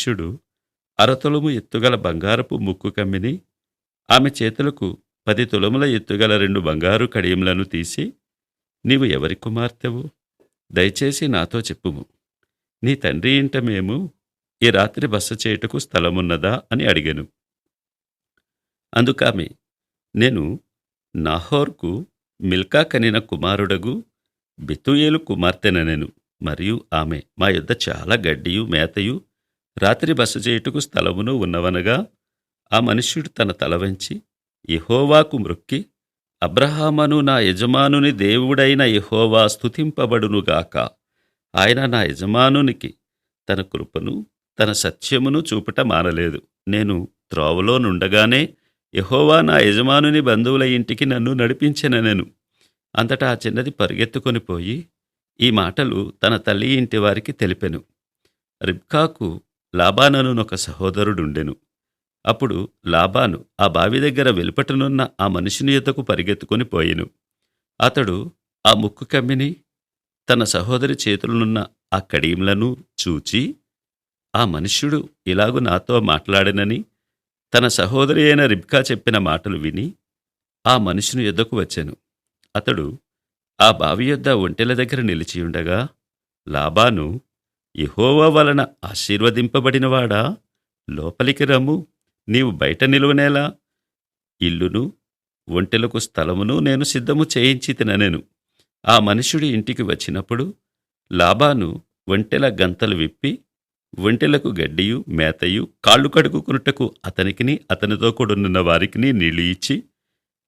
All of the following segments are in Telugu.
శిష్యుడు అరతులము ఎత్తుగల బంగారపు ముక్కు కమ్మిని ఆమె చేతులకు పది తులముల ఎత్తుగల రెండు బంగారు కడియములను తీసి నీవు ఎవరి కుమార్తెవు? దయచేసి నాతో చెప్పుము. నీ తండ్రి ఇంట మేము ఈ రాత్రి బస చేయుటకు స్థలమున్నదా? అని అడిగాను. అందుకామె నేను నాహోర్కు మిల్కా కనిన కుమారుడగు బెతుయేలు కుమార్తెననెను. మరియు ఆమె మా యొద్ద చాలా గడ్డియు మేతయు రాత్రి బస చేయుటకు స్థలమును ఉన్నవనగా ఆ మనుష్యుడు తన తల వంచి ఇహోవాకు మృక్కి అబ్రహామను నా యజమానుని దేవుడైన యెహోవా స్థుతింపబడునుగాక ఆయన నా యజమానునికి తన కృపను తన సత్యమును చూపట మానలేదు. నేను త్రోవలో నుండగానే యహోవా నా యజమానుని బంధువుల ఇంటికి నన్ను నడిపించిననెను అంతటా ఆ చిన్నది పరిగెత్తుకొని పోయి ఈ మాటలు తన తల్లి ఇంటి వారికి తెలిపెను. రిబ్కాకు లాబాననునొక సహోదరుడుండెను. అప్పుడు లాబాను ఆ బావి దగ్గర వెలుపటనున్న ఆ మనిషిని ఎతకు పరిగెత్తుకొని పోయెను. అతడు ఆ ముక్కు కమ్మిని తన సహోదరి చేతులనున్న ఆ కడీంలను చూచి ఆ మనుష్యుడు ఇలాగు నాతో మాట్లాడనని తన సహోదరి అయిన రిబ్కా చెప్పిన మాటలు విని ఆ మనిషిని ఎద్దకు వచ్చాను. అతడు ఆ బావి యొద్ద ఒంటెల దగ్గర నిలిచియుండగా లాబాను ఇహోవా వలన ఆశీర్వదింపబడినవాడా? లోపలికి రమ్ము. నీవు బయట నిలువనేలా. ఇల్లును ఒంటెలకు స్థలమును నేను సిద్ధము చేయించి తిననెను. ఆ మనుషుడి ఇంటికి వచ్చినప్పుడు లాబాను ఒంటెల గంతలు విప్పి ఒంటెలకు గడ్డియు మేతయు కాళ్ళు కడుక్కునుటకు అతనికిని అతనితో కూడున్న వారికిని నీళ్ళు ఇచ్చి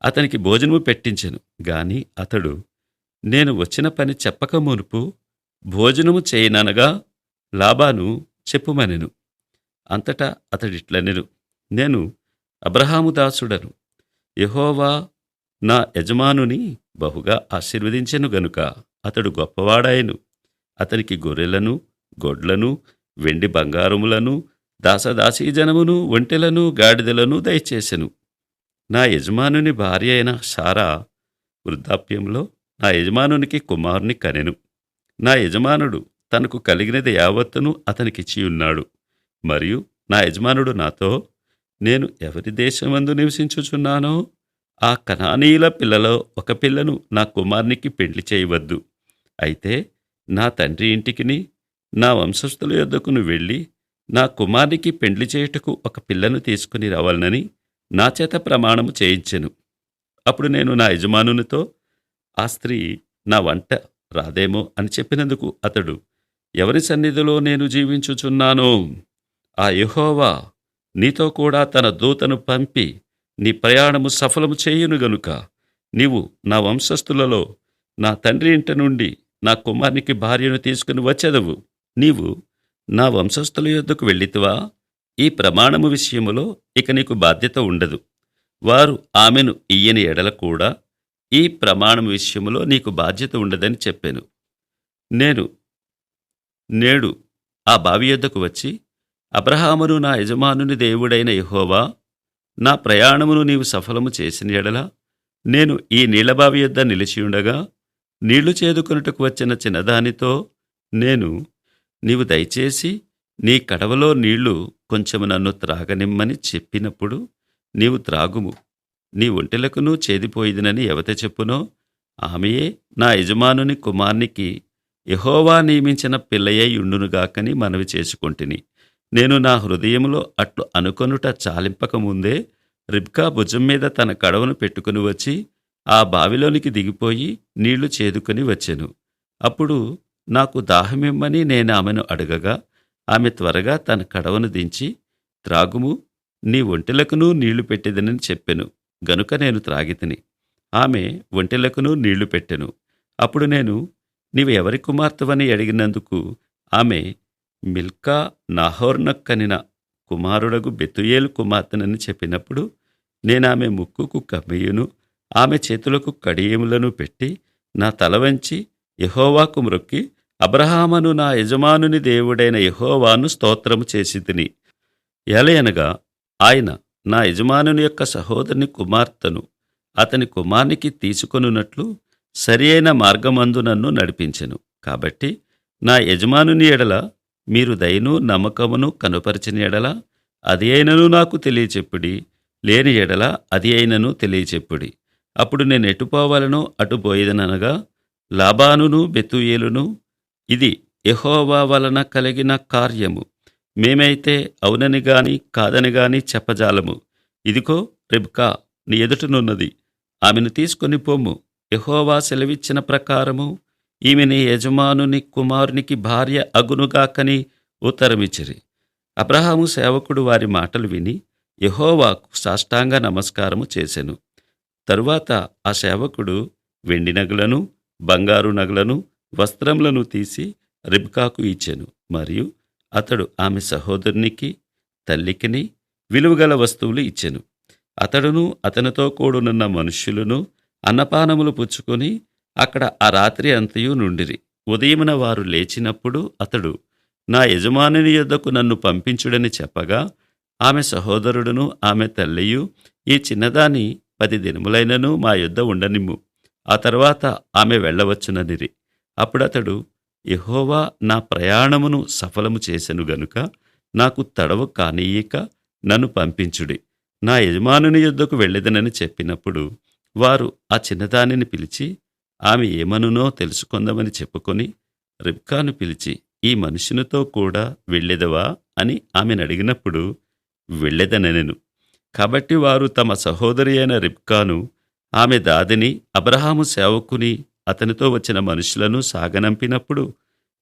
అతనికి భోజనము పెట్టించెను. గాని అతడు నేను వచ్చిన పని చెప్పక మునుపు భోజనము చేయననగా లాబాను చెప్పుమనెను. అంతటా అతడిట్లనెను. నేను అబ్రహాము దాసుడను. యెహోవా నా యజమానుని బహుగా ఆశీర్వదించెను గనుక అతడు గొప్పవాడాయను అతనికి గొర్రెలను గొడ్లను వెండి బంగారములను దాసదాసీజనమును ఒంటెలను గాడిదలను దయచేసెను. నా యజమానుని భార్య అయిన సారా వృద్ధాప్యంలో నా యజమానునికి కుమారుని కనెను. నా యజమానుడు తనకు కలిగినది యావత్తును అతనికిచ్చి ఉన్నాడు. మరియు నా యజమానుడు నాతో నేను ఎవరి దేశమందు నివసించుచున్నానో ఆ కణానీయుల పిల్లలో ఒక పిల్లను నా కుమార్నికి పెండ్లి చేయవద్దు. అయితే నా తండ్రి ఇంటికిని నా వంశస్థుల యొద్దకును వెళ్ళి నా కుమారునికి పెండ్లి చేయుటకు ఒక పిల్లను తీసుకుని రావాలనని నా చేత ప్రమాణము చేయించెను. అప్పుడు నేను నా యజమానునితో ఆ స్త్రీ నా వంట రాదేమో అని చెప్పినందుకు అతడు ఎవరి సన్నిధిలో నేను జీవించుచున్నానో ఆ యహోవా నీతో కూడా తన దూతను పంపి నీ ప్రయాణము సఫలము చేయును గనుక నీవు నా వంశస్థులలో నా తండ్రి ఇంట నుండి నా కుమారునికి భార్యను తీసుకుని వచ్చెదవు. నీవు నా వంశస్థుల యొద్దకు వెళ్ళితివా? ఈ ప్రమాణము విషయములో ఇక నీకు బాధ్యత ఉండదు. వారు ఆమెను ఇయ్యని ఎడల కూడా ఈ ప్రమాణం విషయములో నీకు బాధ్యత ఉండదని చెప్పాను. నేను నేడు ఆ బావి యొద్దకు వచ్చి అబ్రహామును నా యజమానుని దేవుడైన యహోవా నా ప్రయాణమును నీవు సఫలము చేసిన ఎడలా నేను ఈ నీళ్ళబావి యొద్ద నిలిచియుండగా నీళ్ళు చేదుకొనుటకు వచ్చిన చిన్నదానితో నేను నీవు దయచేసి నీ కడవలో నీళ్ళు కొంచెము నన్ను త్రాగనిమ్మని చెప్పినప్పుడు నీవు త్రాగుము. నీ ఒంటెలకును చేదిపోయిదినని ఎవత చెప్పునో? ఆమెయే నా యజమానుని కుమార్నికి యహోవా నియమించిన పిల్లయ్యై ఉండునుగాకని మనవి చేసుకొంటిని. నేను నా హృదయంలో అట్లు అనుకొనుట చాలింపకముందే రిబ్కా భుజం మీద తన కడవను పెట్టుకుని వచ్చి ఆ బావిలోనికి దిగిపోయి నీళ్ళు చేదుకొని వచ్చెను. అప్పుడు నాకు దాహమిమ్మని నేను ఆమెను అడగగా ఆమె త్వరగా తన కడవను దించి త్రాగుము నీ ఒంటెలకును నీళ్ళు పెట్టేదనని చెప్పెను గనుక నేను త్రాగితిని ఆమె ఒంటెలకును నీళ్ళు పెట్టెను. అప్పుడు నేను నీవు ఎవరి కుమార్తెవని అడిగినందుకు ఆమె మిల్కా నాహోర్నక్కనిన కుమారుడగు బెతుయేలు కుమార్తెనని చెప్పినప్పుడు నేనామె ముక్కుకు కమ్మయ్యును ఆమె చేతులకు కడియములను పెట్టి నా తల వంచి యహోవాకు మ్రొక్కి అబ్రహామను నా యజమానుని దేవుడైన యహోవాను స్తోత్రము చేసి తిని. ఎలయనగా ఆయన నా యజమానుని యొక్క సహోదరుని కుమార్తెను అతని కుమార్నికి తీసుకొనున్నట్లు సరి అయిన మార్గమందు నన్ను నడిపించెను. కాబట్టి నా యజమానుని ఎడల మీరు దయను నమ్మకమును కనుపరిచిన ఎడల అది అయినను నాకు తెలియచెప్పుడి లేని ఎడల అది అయినను తెలియచెప్పుడి. అప్పుడు నేను ఎటుపోవాలనో అటుపోయేదనగా లాభానును బెతుయేలును ఇది ఎహోవా వలన కలిగిన కార్యము. మేమైతే అవునని గాని కాదని గాని చెప్పజాలము. ఇదిగో రెబ్కా నీ ఎదుటనున్నది ఆమెను తీసుకొని పొమ్ము యహోవా సెలవిచ్చిన ప్రకారము ఈమెని యజమానుని కుమారునికి భార్య అగునుగాకని ఉత్తరమిచ్చిరి. అబ్రహాము సేవకుడు వారి మాటలు విని యహోవాకు సాష్టాంగ నమస్కారము చేసెను. తరువాత ఆ సేవకుడు వెండి నగలను బంగారు నగలను వస్త్రములను తీసి రిబ్కాకు ఇచ్చెను. మరియు అతడు ఆమె సహోదరునికి తల్లికిని విలువగల వస్తువులు ఇచ్చెను. అతడును అతనితో కూడునున్న మనుష్యులను అన్నపానములు పుచ్చుకొని అక్కడ ఆ రాత్రి అంతయు నుండిరి. ఉదయమున వారు లేచినప్పుడు అతడు నా యజమానుని యొద్దకు నన్ను పంపించుడని చెప్పగా ఆమె సహోదరుడును ఆమె తల్లియు ఈ చిన్నదాని పది దినములైనను మా యొద్ద ఉండనిమ్ము. ఆ తర్వాత ఆమె వెళ్ళవచ్చుననిరి. అప్పుడతడు యెహోవా నా ప్రయాణమును సఫలము చేసెను గనుక నాకు తడవు కానీయక నన్ను పంపించుడి. నా యజమానుని యొద్దకు వెళ్ళేదనని చెప్పినప్పుడు వారు ఆ చిన్నదానిని పిలిచి ఆమె ఏమనునో తెలుసుకుందామని చెప్పుకొని రిబ్కాను పిలిచి ఈ మనుషునితో కూడా వెళ్ళెదవా? అని ఆమెను అడిగినప్పుడు వెళ్ళెదనెను కాబట్టి వారు తమ సహోదరి అయిన రిబ్కాను ఆమె దాదిని అబ్రహాము సేవకుని అతనితో వచ్చిన మనుషులను సాగనంపినప్పుడు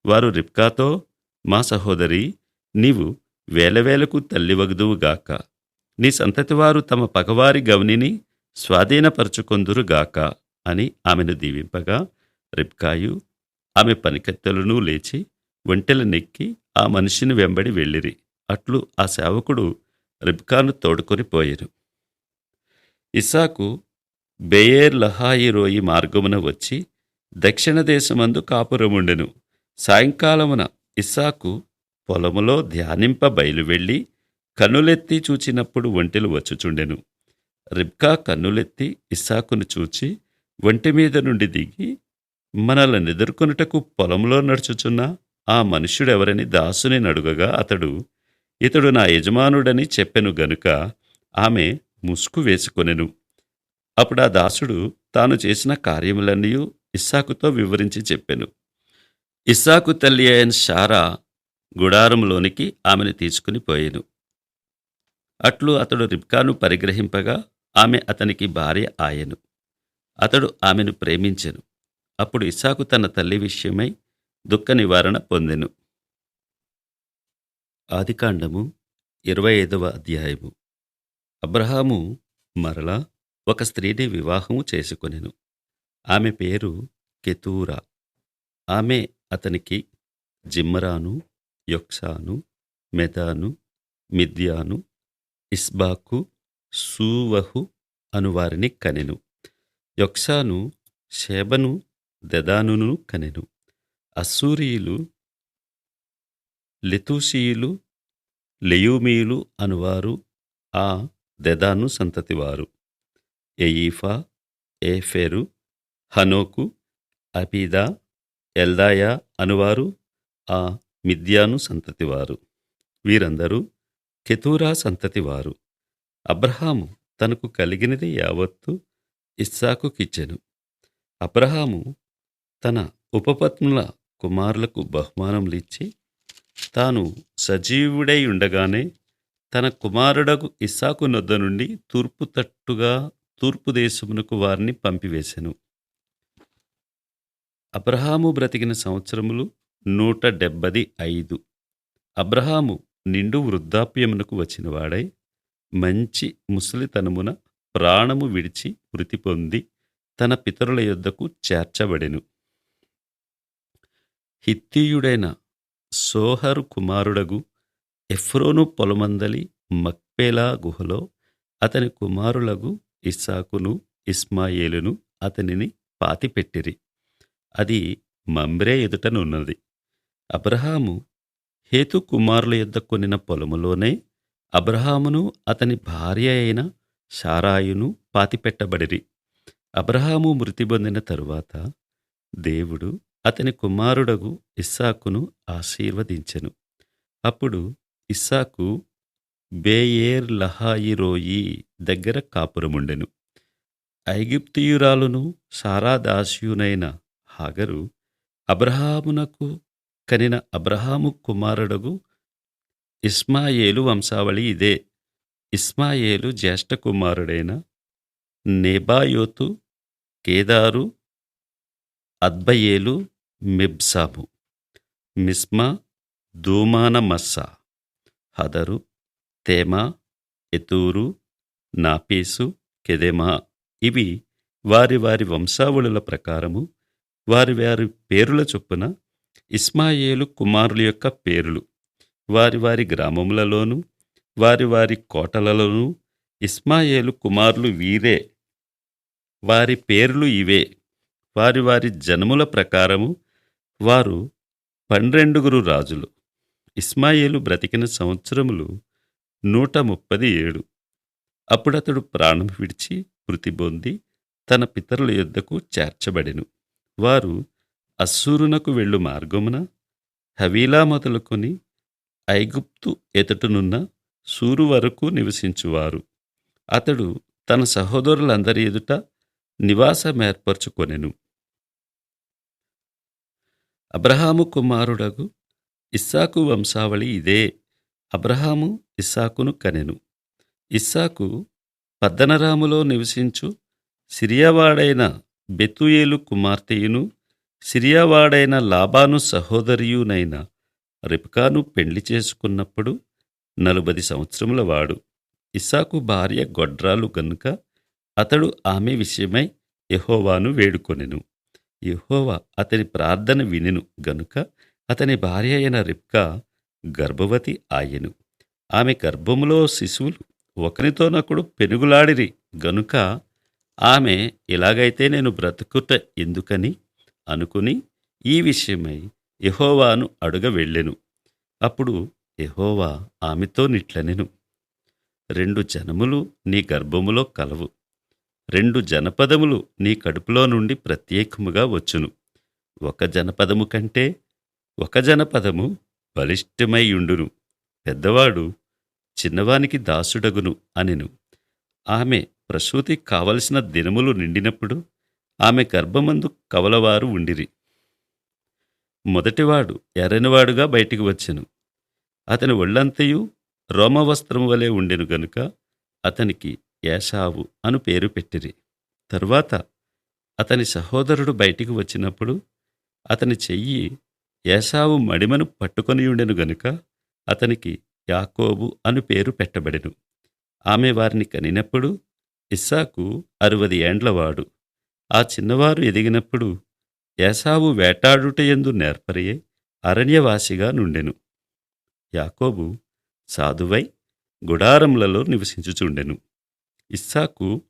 వారు రిబ్కాతో మా సహోదరి నీవు వేలవేలకు తల్లివగదువుగాక నీ సంతతివారు తమ పగవారి గవనిని స్వాధీనపరచుకొందురుగాక అని ఆమెను దీవింపగా రిబ్కాయు ఆమె పనికత్తెలను లేచి ఒంటెల నెక్కి ఆ మనిషిని వెంబడి వెళ్ళిరి. అట్లు ఆ సేవకుడు రిబ్కాను తోడుకొని పోయిరు. ఇసాకు బెయేర్ లహాయి రోయి మార్గమున వచ్చి దక్షిణ దేశమందు కాపురముండెను. సాయంకాలమున ఇస్సాకు పొలములో ధ్యానింప బయలువెళ్ళి కన్నులెత్తి చూచినప్పుడు ఒంటెలు వచ్చుచుండెను. రిబ్కా కన్నులెత్తి ఇస్సాకును చూచి ఒంటి మీద నుండి దిగి మనల్ని ఎదుర్కొనుటకు పొలంలో నడుచుచున్న ఆ మనుష్యుడెవరని దాసుని నడుగగా అతడు ఇతడు నా యజమానుడని చెప్పెను గనుక ఆమె ముసుగు వేసుకొనెను. అప్పుడు ఆ దాసుడు తాను చేసిన కార్యములన్నీ ఇస్సాకుతో వివరించి చెప్పెను. ఇస్సాకు తల్లి అయిన షారా గుడారంలోనికి ఆమెను తీసుకుని పోయెను. అట్లు అతడు రిబ్కాను పరిగ్రహింపగా ఆమె అతనికి భార్య ఆయెను. అతడు ఆమెను ప్రేమించెను. అప్పుడు ఇస్సాకు తన తల్లి విషయమై దుఃఖ నివారణ పొందెను. ఆదికాండము ఇరవై ఐదవ అధ్యాయము. అబ్రహాము మరలా ఒక స్త్రీని వివాహము చేసుకొనెను. ఆమె పేరు కెతూరా. ఆమె అతనికి జిమ్మరాను యొక్సాను మెదాను మిద్యాను ఇస్బాకు సూవహు అనువారిని కనెను. యొక్సాను షేబను దెదానును కనెను. అస్సూరియులు లెతూషీయులు లెయూమీయులు అనువారు ఆ దెదాను సంతతివారు. ఎయీఫా ఏఫెరు హనోకు అబీదా ఎల్దాయా అనువారు ఆ మిద్యాను సంతతివారు. వీరందరూ కెతూరా సంతతివారు. అబ్రహాము తనకు కలిగినది యావత్తు ఇస్సాకుకిచ్చెను. అబ్రహాము తన ఉపపత్నుల కుమారులకు బహుమానములిచ్చి తాను సజీవుడై ఉండగానే తన కుమారుడకు ఇస్సాకు నొద్ద నుండి తూర్పు తట్టుగా తూర్పు దేశమునకు వారిని పంపివేశెను అబ్రహాము బ్రతికిన సంవత్సరములు నూట డెబ్బది ఐదు. అబ్రహాము నిండు వృద్ధాప్యమునకు వచ్చినవాడై మంచి ముసలితనమున ప్రాణము విడిచి మృతి పొంది తన పితరుల యొద్దకు చేర్చబడెను. హిత్తీయుడైన సోహరు కుమారుడగు ఎఫ్రోను పొలమందలి మక్పేలా గుహలో అతని కుమారులగు ఇస్సాకును ఇస్మాయేలును అతనిని పాతిపెట్టిరి. అది మమ్రే ఎదుటనున్నది. అబ్రహాము హేతు కుమారుల యొద్ద కొనిన పొలములోనే అబ్రహామును అతని భార్య అయిన షారాయును పాతిపెట్టబడిరి. అబ్రహాము మృతి పొందిన తరువాత దేవుడు అతని కుమారుడగు ఇస్సాకును ఆశీర్వదించెను. అప్పుడు ఇస్సాకు బేయేర్ లహాయిరోయి దగ్గర కాపురముండెను. ఐగిప్తియురాలును సారాదాస్యునైన హాగరు అబ్రహామునకు కనిన అబ్రహాము కుమారుడగు ఇస్మాయేలు వంశావళి ఇదే. ఇస్మాయేలు జ్యేష్ఠ కుమారుడైన నెబాయోతు కేదారు అద్బయేలు మిబ్సాము మిస్మా దూమాన మస్సా హదరు తేమా ఎతూరు నాపీసు కెదెమా ఇవి వారి వారి వంశావళుల ప్రకారము వారి వారి పేరుల చొప్పున ఇస్మాయేలు కుమారుల యొక్క పేరులు. వారి వారి గ్రామములలోనూ వారి వారి కోటలలోనూ ఇస్మాయేలు కుమారులు వీరే. వారి పేర్లు ఇవే. వారి వారి జనముల ప్రకారము వారు పన్నెండుగురు రాజులు. ఇస్మాయేలు బ్రతికిన సంవత్సరములు నూట ముప్పది ఏడు అప్పుడతడు ప్రాణం విడిచి మృతి పొంది తన పితరుల యొద్దకు చేర్చబడెను. వారు అస్సూరునకు వెళ్ళు మార్గమున హవీలా మొదలుకొని ఐగుప్తు ఎదుటనున్న సూరు వరకు నివసించువారు. అతడు తన సహోదరులందరి ఎదుట నివాసమేర్పరచుకొనెను అబ్రహాము కుమారుడగు ఇస్సాకు వంశావళి ఇదే. అబ్రహాము ఇస్సాకును కనెను. ఇస్సాకు పద్దనరాములో నివసించు సిరియావాడైన బెతుయేలు కుమార్తెయును సిరియావాడైన లాబాను సహోదరియునైన రిప్కాను పెళ్ళి చేసుకున్నప్పుడు నలుబది సంవత్సరముల వాడు. ఇస్సాకు భార్య గొడ్రాలు గనుక అతడు ఆమె విషయమై యహోవాను వేడుకొనెను. యహోవా అతని ప్రార్థన వినెను గనుక అతని భార్య అయిన రిప్కా గర్భవతి ఆయెను. ఆమె గర్భములో శిశువులు ఒకరితోనొకడు పెనుగులాడిరి గనుక ఆమె ఇలాగైతే నేను బ్రతుకుట ఎందుకని అనుకుని ఈ విషయమై యహోవాను అడుగ వెళ్ళెను అప్పుడు యహోవా ఆమెతో నిట్లనెను. రెండు జనములు నీ గర్భములో కలవు. రెండు జనపదములు నీ కడుపులో నుండి ప్రత్యేకముగా వచ్చును. ఒక జనపదము కంటే ఒక జనపదము బలిష్టమై ఉండును పెద్దవాడు చిన్నవానికి దాసుడగును అనెను. ఆమె ప్రసూతి కావలసిన దినములు నిండినప్పుడు ఆమె గర్భమందు కవలవారు ఉండిరి. మొదటివాడు ఎర్రనివాడుగా బయటికి వచ్చెను. అతని ఒళ్ళంతయు రోమవస్త్రం వలె ఉండెను గనుక అతనికి ఏషావు అను పేరు పెట్టిరి. తరువాత అతని సహోదరుడు బయటికి వచ్చినప్పుడు అతని చెయ్యి యేషావు మడిమను పట్టుకొని ఉండెను గనుక అతనికి యాకోబు అను పేరు పెట్టబడెను. ఆమె వారిని కనినప్పుడు ఇస్సాకు అరవది ఏండ్లవాడు. ఆ చిన్నవారు ఎదిగినప్పుడు ఏసావు వేటాడుటయందు నేర్పరియే అరణ్యవాసిగా నుండెను. యాకోబు సాధువై గుడారములలో నివసించుచుండెను. ఇస్సాకు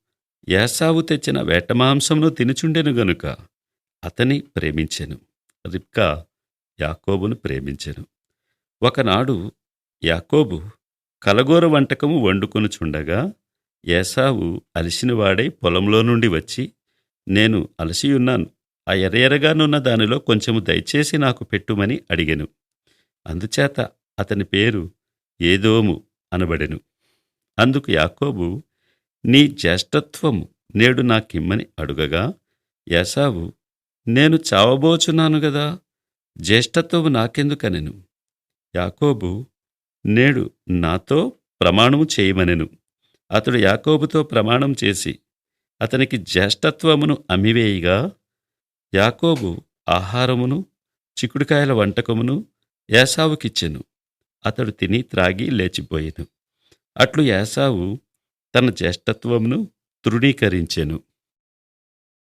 ఏసావు తెచ్చిన వేటమాంసమును తినుచుండెను గనుక అతని ప్రేమించెను. రిబ్కా యాకోబును ప్రేమించెను. ఒకనాడు యాకోబు కలగూర వంటకము వండుకొనుచుండగా ఏసావు అలసినవాడై పొలంలో నుండి వచ్చి నేను అలసియున్నాను. ఆ ఎర్రెరగానున్న దానిలో కొంచెము దయచేసి నాకు పెట్టుమని అడిగెను. అందుచేత అతని పేరు ఏదోము అనబడెను. అందుకు యాకోబు నీ జ్యేష్ఠత్వము నేడు నాకిమ్మని అడుగగా యాసావు నేను చావబోచున్నాను గదా జ్యేష్ఠత్వము నాకెందుకనెను? యాకోబు నేడు నాతో ప్రమాణము చేయమనెను. అతడు యాకోబుతో ప్రమాణం చేసి అతనికి జ్యేష్ఠత్వమును అమ్మివేయిగా యాకోబు ఆహారమును చిక్కుడుకాయల వంటకమును యాసావుకిచ్చెను అతడు తిని త్రాగి లేచిపోయేను. అట్లు యాసావు తన జ్యేష్ఠత్వమును తృణీకరించెను.